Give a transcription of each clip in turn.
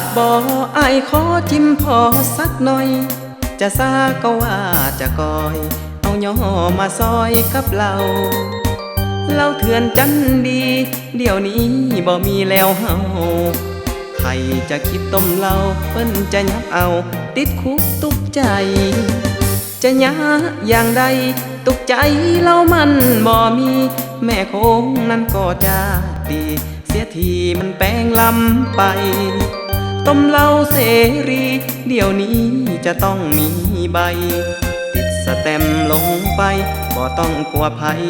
บบ่ไอายขอจิ้มพอสักหน่อย จะซาก็ว่าจะกอย เอาย่อมาซอยกับเราเราเถื่อนจันดี เดี๋ยวนี้บ่มีแล้วเฮาใครจะคิดต้มเราเปิ้นจะยับเอา ติดคุกตุกใจ จะยะอย่างใดตุกใจเรามันบ่มี แม่คงนั้นก็จะดี เสียทีมันแปลงลำไป ต้มเหล้าเสรี เดี๋ยวนี้จะต้องมีใบ ติดสแตมลงไปบ่ต้องกลัวภัย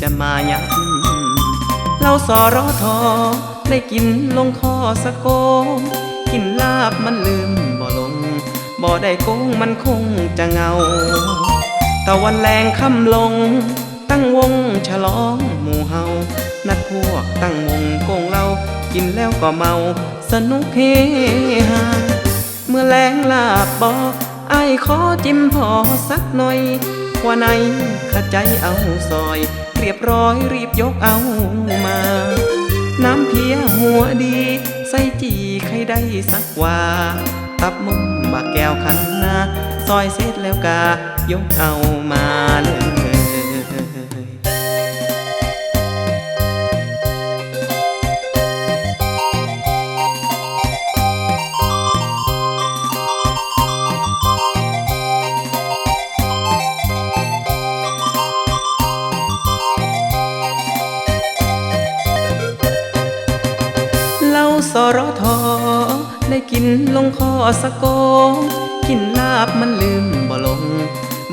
จะมายับเราสอรอทอได้กินลงคอสะโกงกินลาบมันลืมบ่ลง บ่ได้โกงมันคงจะเงาตะวันแรงค่ำลง ตั้งวงฉลองหมู่เฮานัดพวกตั้งวงโกงเรากินแล้วก็เมา สนุกเฮฮาเมื่อแรงลาบบอกไอ้ขอจิ้มพอสักหน่อยว่าในขใจเอาซอย เรียบร้อยรีบยกเอามา น้ำเพียหัวดี ใส่จีใครได้สักว่าตับมุมบักแก้วคันนาซอยเสร็จแล้วกายกเอามาเลย สรทอได้กินลงคอสะโกงกินลาบมันลืมบ่ลง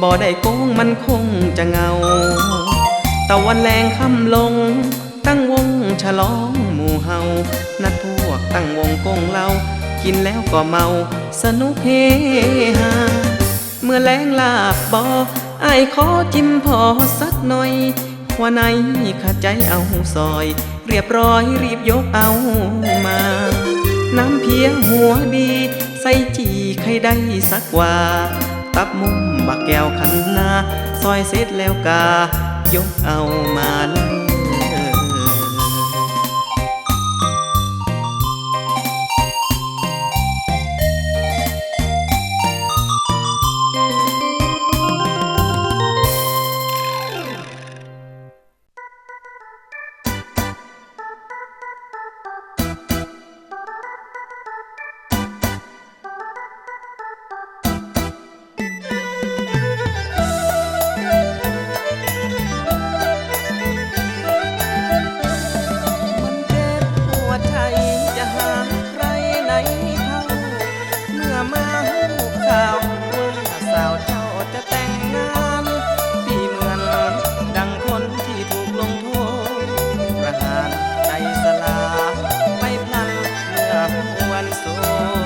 บ่ได้โกงมันคงจะเงา ตะวันแรงค่ำลง ตั้งวงฉลองหมู่เฮา นัดพวกตั้งวงโกงเหล้ากินแล้วก็เมา สนุกเฮฮา เมื่อแรงลาบบ่ไอ้ขอจิ้มพอสักหน่อยว่าในข้าใจเอาซอย เรียบร้อยรีบยกเอามา น้ำเพียงหัวดี ใส่จีใครได้สักว่า ตับมุมบักแก้วคันนา ซอยเสร็จแล้วกา ยกเอามาเลย ห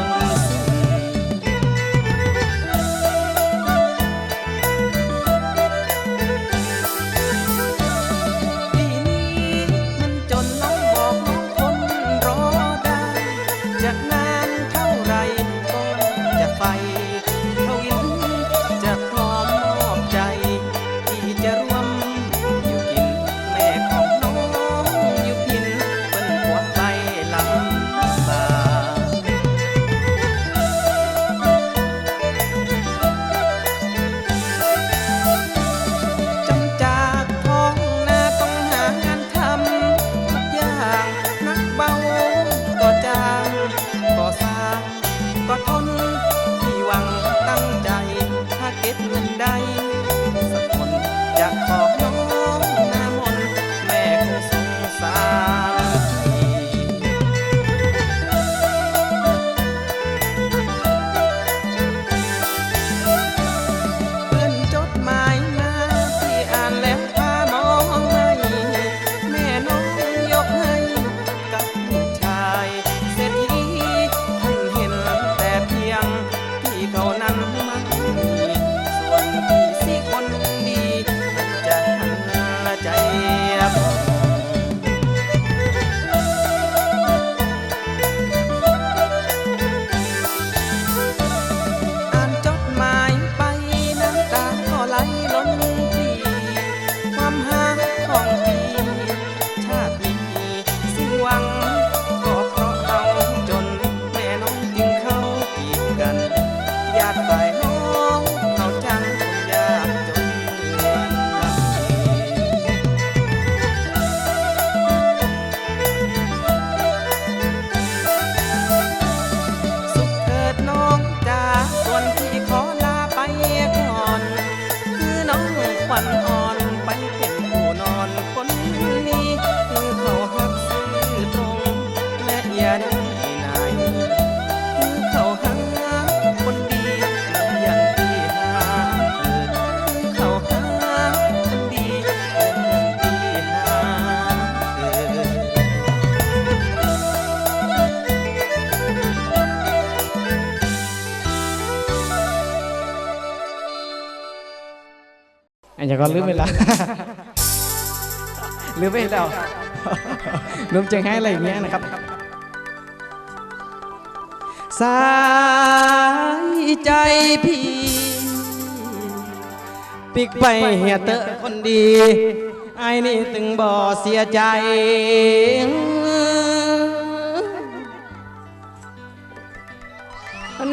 อันนี้ก็ลืมไปแล้วลืมไปแล้วลืมเจงให้อะไรอย่างเงี้ยนะครับ สายใจพี่ปิกไปเฮียเตอะคนดีไอ้นี่ตึงบ่เสียใจ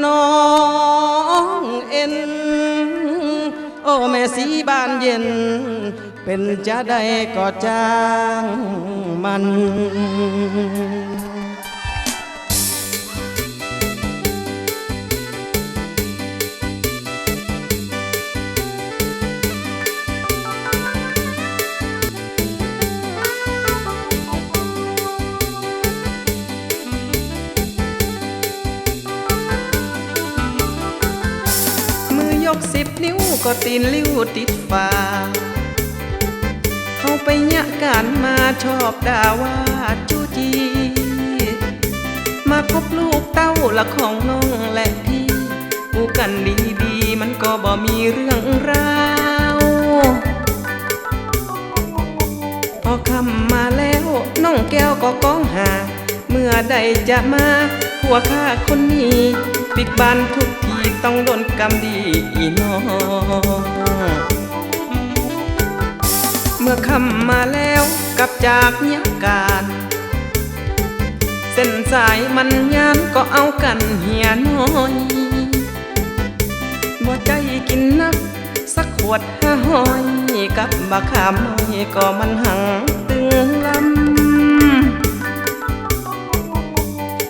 น้องเอ็น โอ้แม่สีบานเย็น เป็นจะได้ก็จ้างมัน ก็ตีนลิ้วติดฟ้าเขาไปยะการมาชอบด่าว่าจูจี มาคบลูกเต้าละของน้องและพี่อูกันดีๆมันก็บ่มีเรื่องราวพอคำมาแล้วน้องแก้วก็ก้องหา เมื่อใดจะมาผัวข้าคนนี้ปิดบานทุก ต้องโดนกรรมดีอีน้อเมื่อคำมาแล้วกลับจากเนียการ เส้นสายมันยานก็เอากันเหียน้อยบ่ใจกินนัก สักขวดห้าห้อยกับบักขามน้อยก็มันหังตึงลำ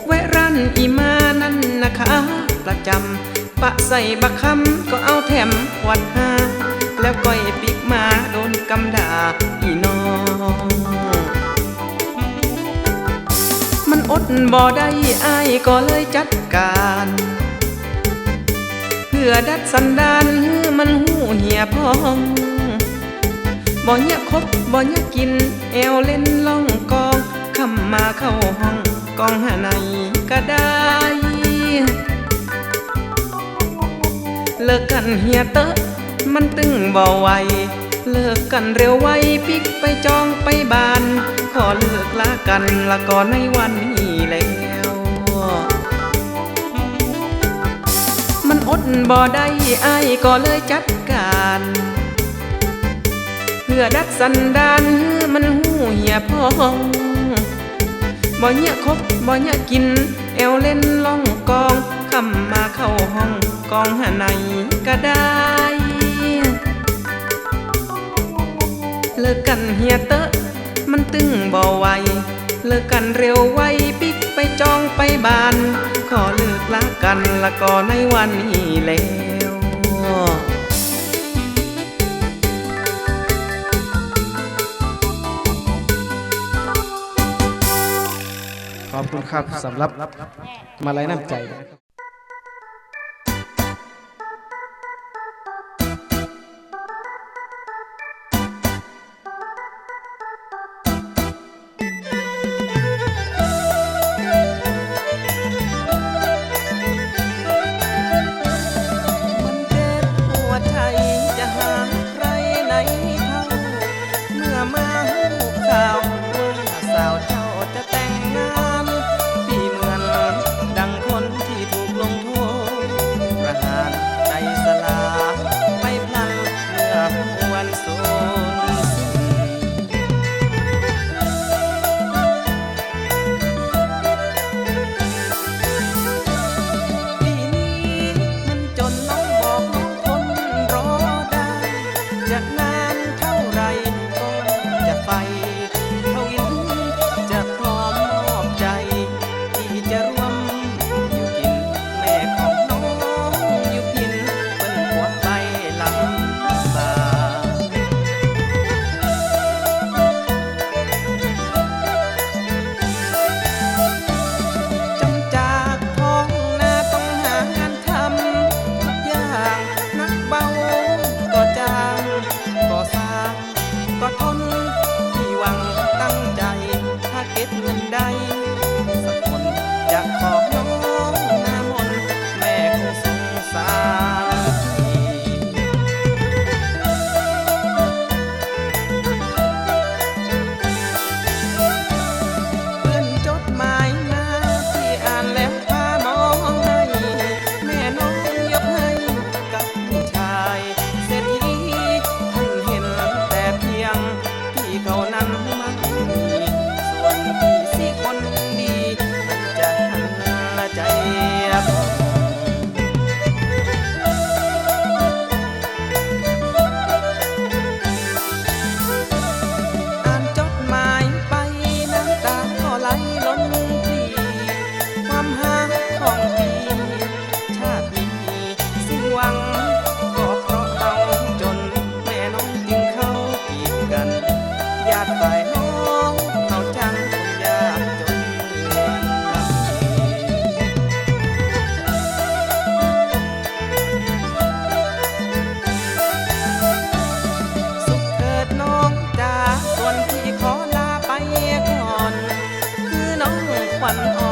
แวะร้านอีมานั่นนะคะประจำ ปะใส่บักคำก็เอาแถมขวดห้า แล้วก้อยปิกมาโดนกำด่าอีน้อง มันอดบ่ได้อายก็เลยจัดการ เพื่อดัดสันดานให้มันหูเหี่ยพองบ่เนียคบบ่เนียกินแอวเล่นล่องกองคำมาเข้าห้องกองหาในก็ได้ เลิกกันเฮียเตอะมันตึงบ่ไวเลิกกันเร็วไวปิกไปจองไปบาน ขอเลิกลากันละก่อนในวันนี้แล้วมันอดบ่ได้อายก็เลยจัดการ เพื่อดัดสันดานมันหูเหี่ยพองบ่เนี่ยคบบ่เนี่ยกินแอวเล่นล่องกองคำมาเข้าห้อง กองหาในก็ได้ เลิกกันเฮียเตอะมันตึงบ่ไวเลิกกันเร็วไวปิกไปจองไปบาน ขอเลิกลากันละก็ในวันนี้แล้วขอบคุณครับสำหรับมาลัยน้ำใจ 问。